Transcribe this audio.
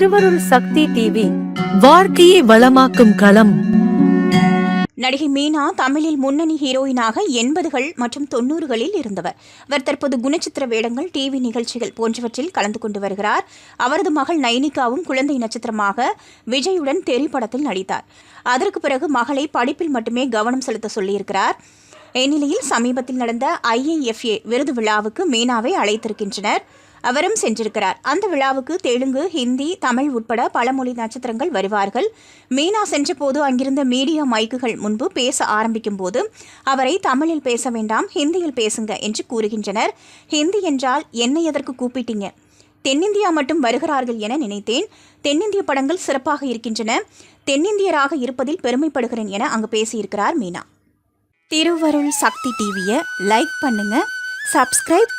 திருவருள் சக்தி டிவி வாழ்க்கையை வளமாக்கும் களம். நடிகை மீனா தமிழில் முன்னணி ஹீரோயினாக எண்பதுகள் மற்றும் தொன்னூறுகளில் இருந்தவர். அவர் தற்போது குணச்சித்திர வேடங்கள் டிவி நிகழ்ச்சிகள் போன்றவற்றில் கலந்து கொண்டு வருகிறார். அவரது மகள் நைனிகாவும் குழந்தை நட்சத்திரமாக விஜயுடன் தெரி நடித்தார். அதற்கு பிறகு மகளை படிப்பில் மட்டுமே கவனம் செலுத்த சொல்லியிருக்கிறார். இந்நிலையில் சமீபத்தில் நடந்த ஐஏஎஃப்ஏ விருது விழாவுக்கு மீனாவை அழைத்திருக்கின்றனர். அவரும் சென்றிருக்கிறார். அந்த விழாவுக்கு தெலுங்கு ஹிந்தி தமிழ் உட்பட பல மொழி நட்சத்திரங்கள் வருவார்கள். மீனா சென்றபோது அங்கிருந்த மீடியா மைக்குகள் முன்பு பேச ஆரம்பிக்கும் போது அவரை தமிழில் பேச வேண்டாம் ஹிந்தியில் பேசுங்க என்று கூறுகின்றனர். ஹிந்தி என்றால் என்னை எதற்கு கூப்பிட்டீங்க? தென்னிந்தியா மட்டும் வருகிறார்கள் என நினைத்தேன். தென்னிந்திய படங்கள் சிறப்பாக இருக்கின்றன. தென்னிந்தியராக இருப்பதில் பெருமைப்படுகிறேன் என அங்கு பேசியிருக்கிறார் மீனா. திருவருள் சக்தி டிவியை லைக் பண்ணுங்க சப்ஸ்கிரைப்